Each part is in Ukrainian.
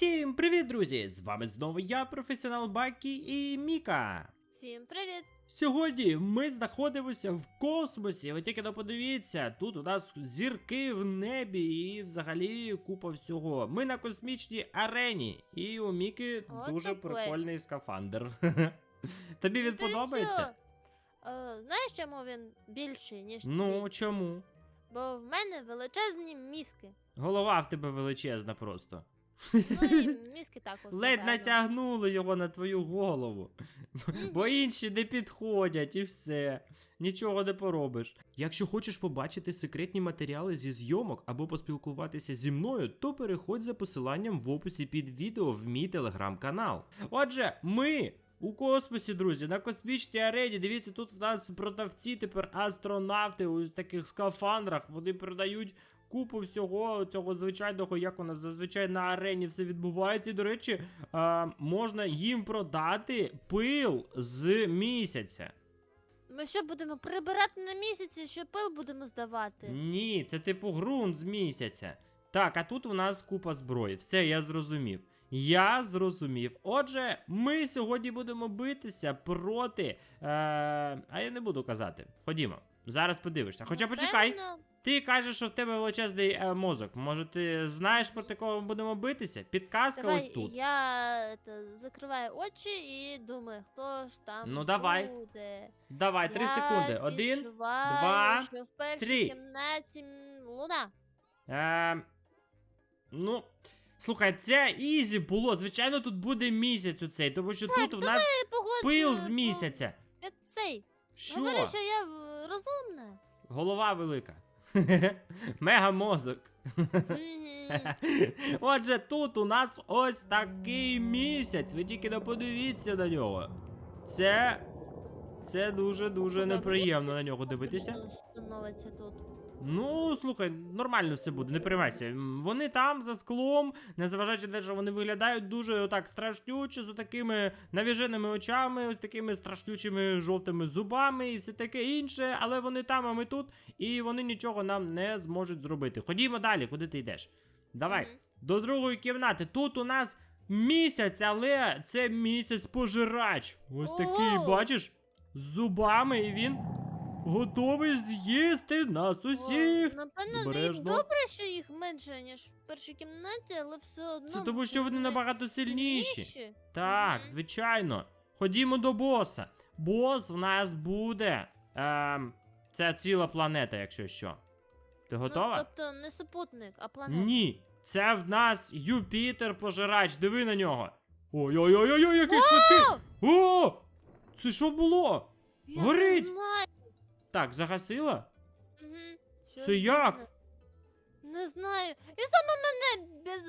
Всім привіт, друзі! З вами знову я, професіонал Бакі і Міка. Всім привіт! Сьогодні ми знаходимося в космосі. Ви тільки но подивіться, тут у нас зірки в небі і взагалі купа всього. Ми на космічній арені, і у Міки О, дуже таке. прикольний скафандр. Тобі він Ти подобається? що? Е, знаєш, чому він більший, ніж Ну, твій? чому? Бо в мене величезні мізки. Голова в тебе величезна просто. Ну і мізки також. Ледь натягнули його на твою голову. Бо інші не підходять і все. Нічого не поробиш. Якщо хочеш побачити секретні матеріали зі зйомок або поспілкуватися зі мною, то переходь за посиланням в описі під відео в мій телеграм-канал. Отже, ми. У космосі, друзі, на космічній арені. Дивіться, тут в нас продавці тепер астронавти у таких скафандрах. Вони продають купу всього цього звичайного, як у нас зазвичай на арені все відбувається. І, до речі, а, можна їм продати пил з місяця. Ми що будемо прибирати на місяці, що пил будемо здавати? Ні, це типу ґрунт з місяця. Так, а тут у нас купа зброї. Все, я зрозумів. Я зрозумів. Отже, ми сьогодні будемо битися проти. Е, а я не буду казати. Ходімо. Зараз подивишся. Хоча почекай, Напевно, ти кажеш, що в тебе величезний е, мозок. Може, ти знаєш проти кого ми будемо битися? Підказка Давай, ось тут. я это, закриваю очі і думаю, хто ж там Ну, давай. буде. Давай, три Я секунди. Один. відчуваю, два, що в першій три. кімнаті м, луна. Е, ну, слухай, це ізі було. Звичайно, тут буде місяць у цей, тому що тут в нас Ти погодь, пил е, з місяця. е, Цей. Що? Говори, що я е, розумна. Голова велика. Мега мозок. Отже, тут у нас ось такий місяць. Ви тільки не подивіться на нього. Це. Це дуже-дуже неприємно на нього дивитися. Тут. Ну, слухай, нормально все буде, не приймайся. Вони там за склом, незважаючи на те, що вони виглядають дуже отак страшнюче, з такими навіженими очами, ось такими страшнючими жовтими зубами і все таке інше, але вони там, а ми тут, і вони нічого нам не зможуть зробити. Ходімо далі, куди ти йдеш? Давай, Мгм. до другої кімнати. Тут у нас місяць, але це місяць пожирач. Ось такий, О! бачиш, з зубами, і він готовий з'їсти нас усіх. Напевно, Обережно. добре, що їх менше, ніж в першій кімнаті, але все одно. Це тому, що вони набагато сильніші. сильніші. Так, звичайно. Ходімо до боса. Бос в нас буде. Ем, це ціла планета, якщо що. Ти готова? Ну, тобто не супутник, а планета. Ні. Це в нас Юпітер пожирач. Диви на нього. Ой-ой-ой, який швидкий. О! Це що було? Я горить! Не знаю. Так, загасила? Що Це як? Не знаю. І саме мене без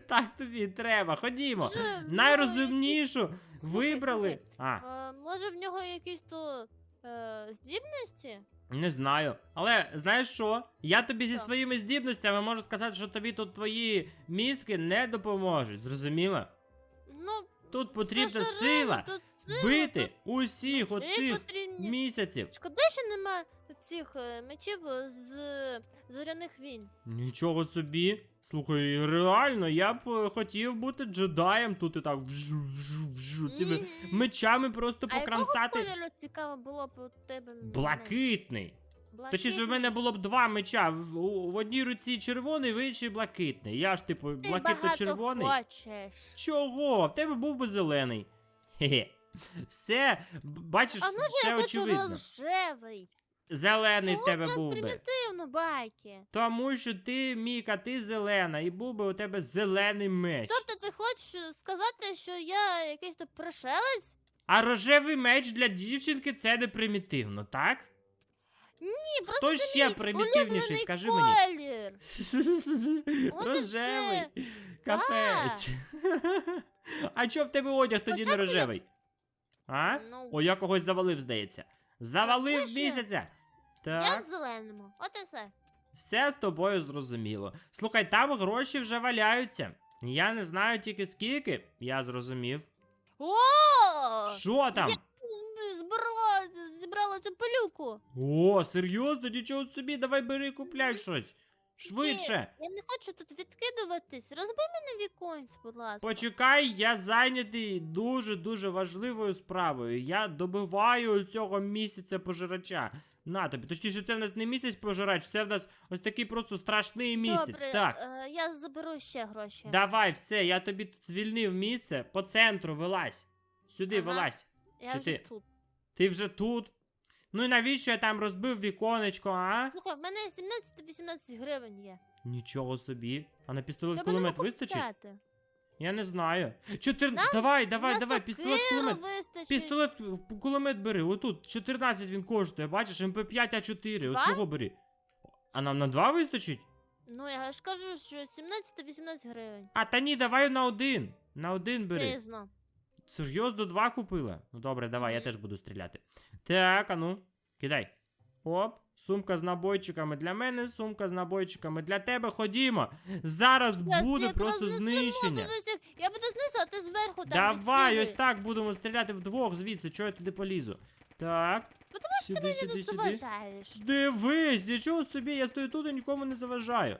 так тобі і треба. Ходімо. Може, в нього Найрозумнішу якісь- вибрали. слухай. А, А, може в нього якісь то е, здібності? не знаю. Але знаєш що? Я тобі зі Що? своїми здібностями можу сказати, що тобі тут твої мізки не допоможуть. Зрозуміла? Ну, Тут потрібна сила тут сила, бити усіх оцих потрібні. місяців. Шкода, що нема цих е, мечів з зоряних війн. Нічого собі. Слухай, реально, я б е, хотів бути джедаєм тут і так вжу, вжу, вжу, цими Мгм. мечами просто А якого покрамсати. кольору цікаво було б у тебе? Блакитний. Точніше, в мене було б два меча. В, у- в одній руці червоний, в іншій блакитний. Я ж, типу, блакитно-червоний. хочеш. Чого? В тебе був би зелений. Хе-хе. Все, бачиш, А може все я хочу очевидно. рожевий? Зелений в тебе був би. примітивно, байки? Тому що ти, Міка, ти зелена, і був би у тебе зелений меч. Тобто ти хочеш сказати, що я якийсь то пришелець? А рожевий меч для дівчинки це не примітивно, так? Ні, просто Хто це ще мій примітивніший, улюблений скажи мені. колір. От і Рожевий. Капець. А чо в тебе одяг тоді не Спочатку я- рожевий? А? Ну, О, я когось завалив, здається. Завалив я- місяця. я Так, в зеленому. От і все. все з тобою зрозуміло. Слухай, там гроші вже валяються. Я не знаю тільки скільки, я зрозумів. О! Що там? З- Збирала, зібрала цю пилюку. О, серйозно, нічого собі, давай бери, купляй щось. Швидше. Я не хочу тут відкидуватись. Розбий мене віконць, будь ласка. Почекай, я зайнятий дуже-дуже важливою справою. Я добиваю цього місяця пожирача. На тобі. Точніше, це в нас не місяць пожирач, це в нас ось такий просто страшний місяць. Добре, Так. е, я заберу ще гроші. Давай, все, я тобі тут звільнив місце по центру вилазь. Сюди Ага. вилазь. я чи вже ти? тут. Ти вже тут. Ну і навіщо я там розбив віконечко, а? Слухай, в мене 17-18 гривень є. Нічого собі. А на пістолет Треба кулемет вистачить? купляти. Я не знаю. Чотир... Нам- Давай, давай, нас давай, пістолет кулемет. вистачить. Пістолет кулемет бери. Отут 14 він коштує, бачиш, МП5 А4. От Два? його бери. А нам на два вистачить? Ну, я ж кажу, що 17-18 гривень. А та ні, давай на один. На один бери. Пізно. Серйозно, два купила? Ну добре, давай, я теж буду стріляти. Так, а ну, кидай. Оп, сумка з набойчиками для мене, сумка з набойчиками для тебе. Ходімо. Зараз Я буде світ просто рознесу, знищення. Я буду знизу, а ти зверху там Давай, відстрілюй. ось так будемо стріляти вдвох звідси, чого я туди полізу. Так. Ну, Сюди, Ти сюди, тут сюди. заважаєш. Дивись, нічого собі, я стою тут і нікому не заважаю.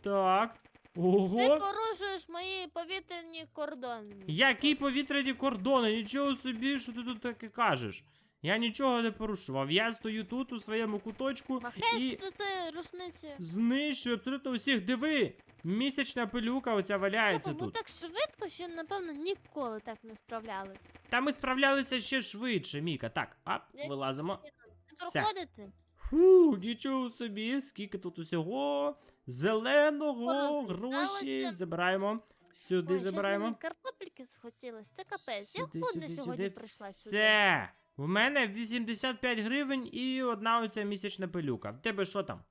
Так. Ти порушуєш мої повітряні кордони. Які повітряні кордони? Нічого собі, що ти тут таке кажеш. Я нічого не порушував. Я стою тут у своєму куточку і тут це рушницею. знищую абсолютно усіх. Диви! Місячна пилюка оця валяється Слухай, ми тут. так швидко, що, напевно, ніколи так не справлялись. Та ми справлялися ще швидше, Міка. Так, ап, вилазимо. Не Все. проходити? Фу, нічого собі, скільки тут усього. Зеленого, гроші. Забираємо. Сюди Ой, щось забираємо. мені картопельки схотілось. Це капець. Я Сюди, сюди, сьогодні сюди. прийшла сюди. Все. У мене 85 гривень і одна оця місячна пилюка. В тебе що там?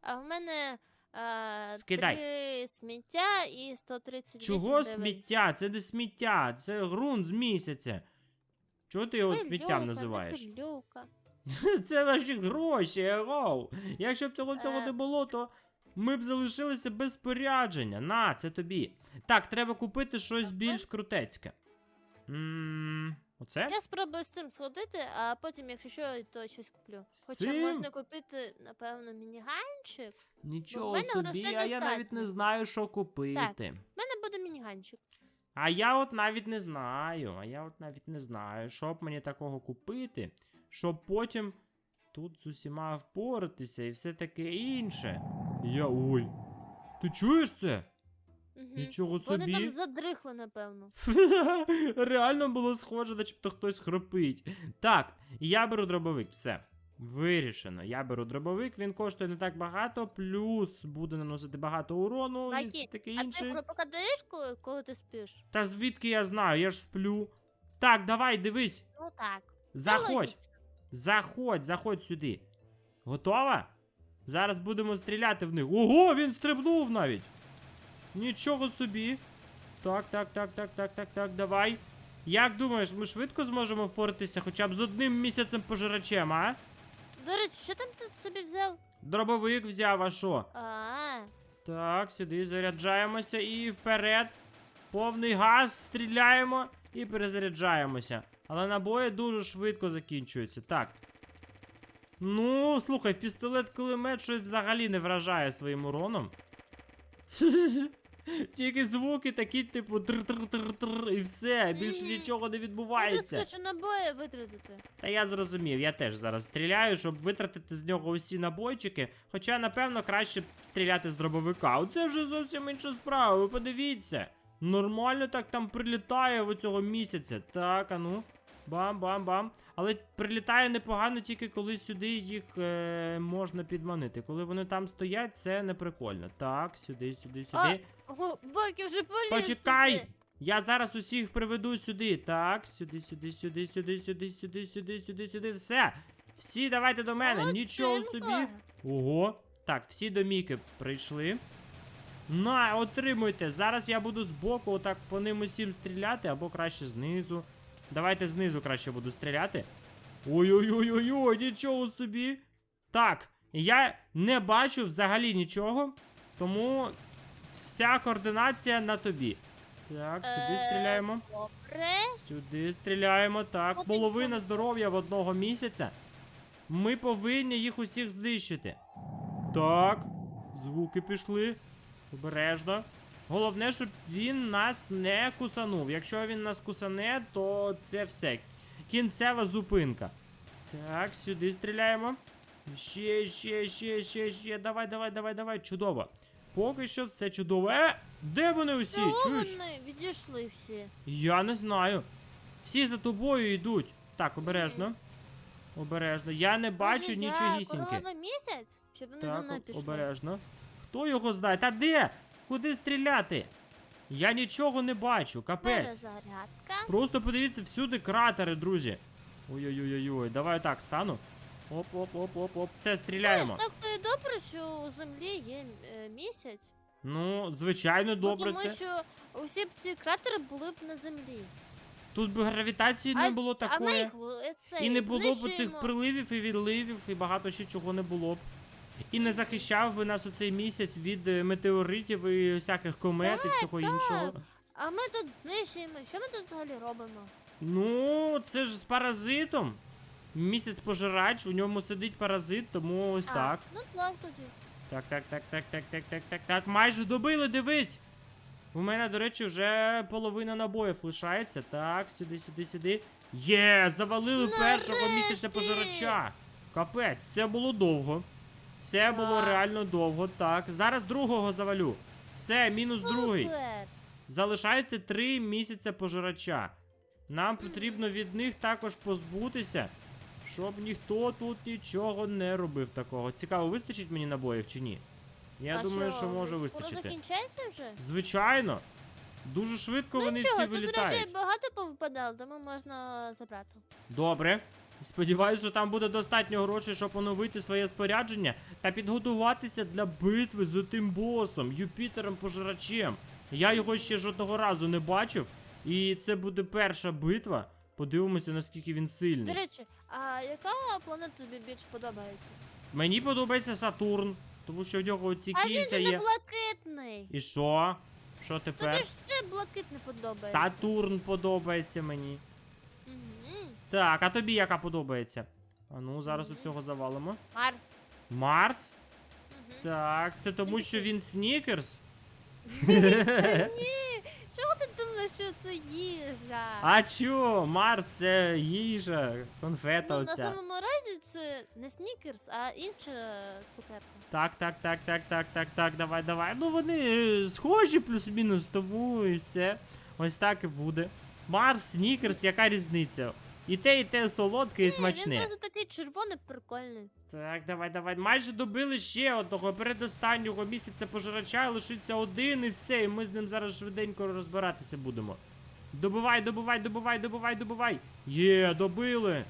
А в мене а, Скидай. три сміття і 130 Чого гривень. сміття? Це не сміття, це ґрунт з місяця. Чого ти його сміттям називаєш? пилюка. Це наші гроші, егоу. Якщо б цього цього Е. не було, то ми б залишилися без спорядження. На, це тобі. Так, треба купити щось більш крутецьке. Ммм, оце? Я спробую з цим сходити, а потім, якщо що, то щось куплю. З Хоча цим? можна купити, напевно, мініганчик. Нічого мене собі, грошей а я навіть не знаю, що купити. У мене буде мініганчик. А я от навіть не знаю. А я от навіть не знаю, що б мені такого купити, щоб потім тут з усіма впоратися і все таке інше. Я. ой. Ти чуєш це? Угу. Нічого Вони собі. там задрихли, напевно. Реально було схоже, начебто хтось хропить. Так, я беру дробовик, все. Вирішено. Я беру дробовик, він коштує не так багато, плюс буде наносити багато урону і все таке А ти інше. коли, коли ти спиш? Та звідки я знаю, я ж сплю. Так, давай, дивись. Ну так. Заходь. Заходь, заходь сюди. Готова? Зараз будемо стріляти в них. Ого, він стрибнув навіть. Нічого собі. Так, так, так, так, так, так, так, давай. Як думаєш, ми швидко зможемо впоратися хоча б з одним місяцем пожирачем, а? До речі, що там ти собі взяв? Дробовик взяв, а що? А, Так, сюди заряджаємося і вперед. Повний газ, стріляємо і перезаряджаємося. Але набої дуже швидко закінчуються. Так. Ну, слухай, пістолет кулемет щось взагалі не вражає своїм уроном. Тільки звуки такі, типу, тр-тр-тр-тр, і все, більше Мгм. нічого не відбувається. скочу набої витратити. Та я зрозумів, я теж зараз стріляю, щоб витратити з нього усі набойчики. Хоча, напевно, краще б стріляти з дробовика. Оце вже зовсім інша справа, ви подивіться. Нормально так там прилітає в цього місяця. Так, а ну. Бам-бам-бам. Але прилітає непогано тільки коли сюди їх е, можна підманити. Коли вони там стоять, це не прикольно. Так, сюди, сюди, сюди. Ого, Боки вже поліз. Почекай! Я зараз усіх приведу сюди. Так, сюди, сюди, сюди, сюди, сюди, сюди, сюди, сюди, сюди. Все. Всі давайте до мене. Нічого Молодчинка. собі. Ого. Так, всі до Міки прийшли. На, отримуйте. Зараз я буду збоку отак по ним усім стріляти, або краще знизу. Давайте знизу краще буду стріляти. Ой-ой-ой-ой-ой, нічого собі. Так, я не бачу взагалі нічого, тому вся координація на тобі. Так, сюди Е, стріляємо. Добре. Сюди стріляємо. Так, половина здоров'я в одного місяця. Ми повинні їх усіх знищити. Так. Звуки пішли. Обережно. Головне, щоб він нас не кусанув. Якщо він нас кусане, то це все. Кінцева зупинка. Так, сюди стріляємо. Ще, ще, ще, ще, ще. Давай, давай, давай, давай. Чудово. Поки що все чудово. Е! Де вони усі? Чого Чуєш? вони відійшли всі? Я не знаю. Всі за тобою йдуть. Так, обережно. Обережно. Я не бачу нічогісіньки. королева місяць? Чи вони за мною Так, пішли? обережно. Хто його знає? Та де? Куди стріляти? Я нічого не бачу, капець. Перезарядка. Просто подивіться всюди кратери, друзі. Ой-ой-ой-ой, давай так стану. Оп-оп-оп-оп-оп. Все, стріляємо. Знаєш, так то і добре, що у землі є е, місяць. Ну, звичайно, добре тому це. що усі б ці кратери були б на землі. Тут би гравітації не було А ми такої. їх е, це, І не було б цих приливів і відливів, і багато ще чого не було б. І не захищав би нас у цей місяць від е, метеоритів і всяких комет і всього іншого. А ми тут знищуємо. Що ми тут взагалі робимо? Ну, це ж з паразитом. Місяць пожирач, у ньому сидить паразит, тому ось А, так. Ну так тоді. Так, так, так, так, так, так, так, так, так. Майже добили, дивись. У мене, до речі, вже половина набоїв лишається. Так, сюди, сюди, сюди. Є, завалили першого Нарешті! місяця пожирача. Капець, це було довго. Це було реально довго. Так, зараз другого завалю. Все, мінус другий. Залишається три місяця пожирача. Нам потрібно від них також позбутися, щоб ніхто тут нічого не робив такого. Цікаво, вистачить мені набоїв чи ні? Я А думаю, що, може скоро вистачити. закінчається вже? Звичайно. Дуже швидко ну вони чого, всі тут, до вилітають. речі, багато повипадало, тому можна забрати. Добре. Сподіваюся, що там буде достатньо грошей, щоб оновити своє спорядження та підготуватися для битви з тим босом, Юпітером пожирачем. Я його ще жодного разу не бачив, і це буде перша битва. Подивимося, наскільки він сильний. До речі, а яка планета тобі більш подобається? Мені подобається Сатурн, тому що в нього ці А він кільця же не є. блакитний. І що? Що Тобі ж все блакитне подобається. Сатурн подобається мені. Так, а тобі яка подобається? А ну, зараз у цього завалимо. Марс. Марс? Так, це тому, що він снікерс? Ні, чого ти думаєш, що це їжа? А чо? Марс це їжа, конфета ну, на оця. самому разі це не снікерс, а інша цукерка. Так, так, так, так, так, так, так, давай, давай. Ну вони е, схожі плюс-мінус, тому і все. Ось так і буде. Марс, снікерс, яка різниця? І те, і те солодке і Ні, Він смачне. просто такий червоний, прикольний. Так, давай, давай. Майже добили ще одного передостаннього місяця пожирача, лишиться один і все, і ми з ним зараз швиденько розбиратися будемо. Добивай, добивай, добивай, добивай, добивай. Є, добили.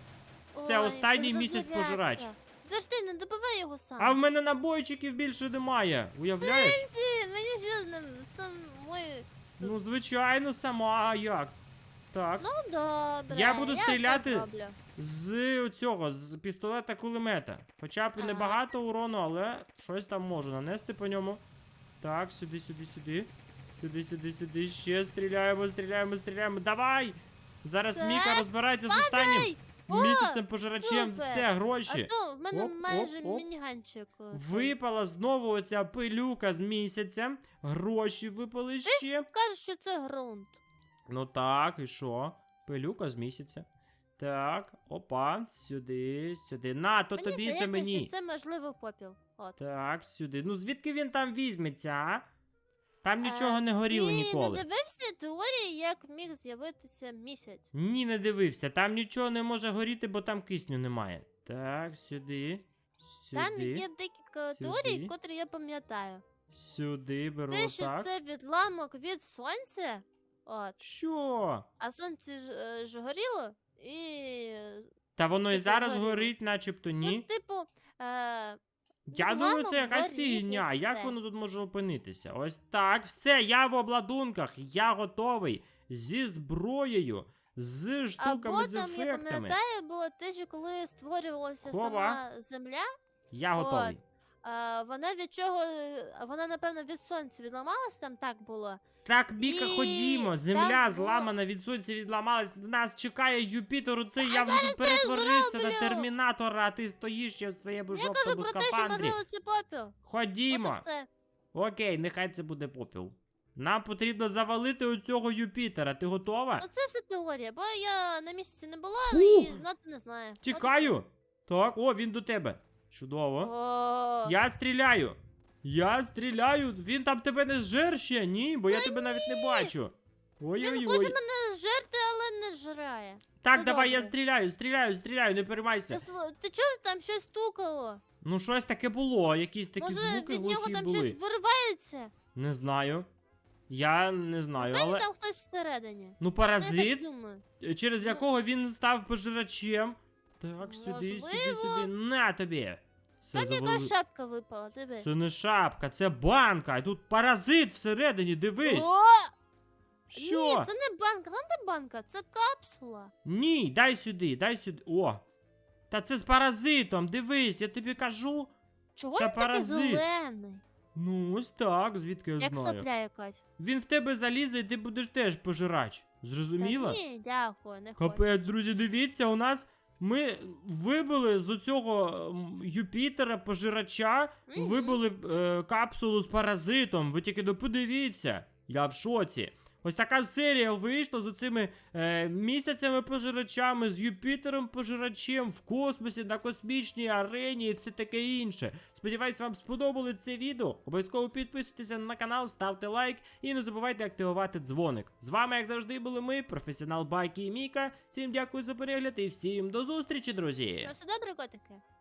Все, Ой, останній це місяць пожирач. Завжди, не добивай його сам. А в мене набойчиків більше немає. Уявляєш? Ти, мені з ним самої... Ну, звичайно, сама, а як? Так. Ну, добре. Я буду все стріляти зроблю. З цього, з пістолета кулемета. Хоча б Ага. небагато урону, але щось там можу нанести по ньому. Так, сюди, сюди, сюди. Сюди, сюди, сюди. Ще стріляємо, стріляємо, стріляємо. Давай! Зараз Так, Міка розбирається з останнім О, місяцем пожирачем. супер! Все, А гроші. то в мене Оп, майже мініганчик. Випала знову оця пилюка з місяця. Гроші випали ще. Кажуть, що це ґрунт. Ну так, і що? Пилюка з місяця. Так, опа, сюди, сюди. На, то мені тобі здається, це мені. що це можливо попіл. От. Так, сюди. Ну звідки він там візьметься, а? Там нічого не горіло Ти ніколи. не дивився теорії, як міг з'явитися місяць? Ні, не дивився. Там нічого не може горіти, бо там кисню немає. Так, сюди. Сюди. Там є декілька сюди. теорій, котрі я пам'ятаю. Сюди беру Те, що так. це відламок від сонця, от, Що? а сонце ж, е, ж горіло, і. Та воно і Це зараз горіло. горить, начебто Ну, ні. типу, е, Я думаю, відламок це якась і фігня. Як все. воно тут може опинитися? Ось так, все, я в обладунках, я готовий. Зі зброєю, з штуками, Або з там, я ефектами. пам'ятаю, було те, що коли створювалася Хова. сама земля, Я От. готовий. е, вона від чого, е, вона, напевно, від сонця відламалась, там так було. Так, Міка, Ні, ходімо. Земля бо- зламана, від сонця відламалась. Нас чекає Юпітер. Оце я зараз я перетворився на зроблю. термінатора, а ти стоїш ще в своєму Я кажу жовтому про те, що скафандрі. це попіл. Ходімо. От і все. Окей, нехай це буде попіл. Нам потрібно завалити у цього Юпітера. Ти готова? Ну це все теорія, бо я на місяці не була і знати не знаю. Тікаю. Так, о, він до тебе. Чудово. О, Я стріляю. Я стріляю. Він там тебе не зжер ще? Ні, бо я тебе навіть не бачу. Він хоче Ой-ой-ой. мене жерти, але не жрає. Так, Ну, давай я добре. стріляю, стріляю, стріляю, не переймайся. Ти, ти чув, там щось стукало? Ну, щось таке було, якісь такі Може, звуки від нього глухі там були. щось виривається? Не знаю. Я не знаю, але. там хтось всередині. Ну, Ну, паразит, думаю. через Ну. якого він став пожирачем. Так, сюди, сюди, Можливо. сюди. На тобі. Все, Там завали- шапка випала, диви. Це не шапка, це банка. Тут паразит всередині, дивись. О! Що? Ні, це не банка, там не банка, це капсула. Ні, дай сюди, дай сюди. О. Та це з паразитом, дивись, я тобі кажу. Чого Це він такий паразит. зелений? Ну, ось так, звідки я Як знаю. сопля якась. Він в тебе залізе, і ти будеш теж пожирач. Та Зрозуміла? Ні, дякую, не хочу. Капець, друзі, дивіться, у нас. Ми вибили з оцього м, Юпітера пожирача, вибили е, капсулу з паразитом. Ви тільки доподивіться. Я в шоці. Ось така серія вийшла з оцими е, місяцями пожирачами, з Юпітером пожирачем в космосі, на космічній арені і все таке інше. Сподіваюсь, вам сподобали це відео. Обов'язково підписуйтеся на канал, ставте лайк і не забувайте активувати дзвоник. З вами, як завжди, були ми, професіонал Байки і Міка. Всім дякую за перегляд і всім до зустрічі, друзі! Ну все добре, котики?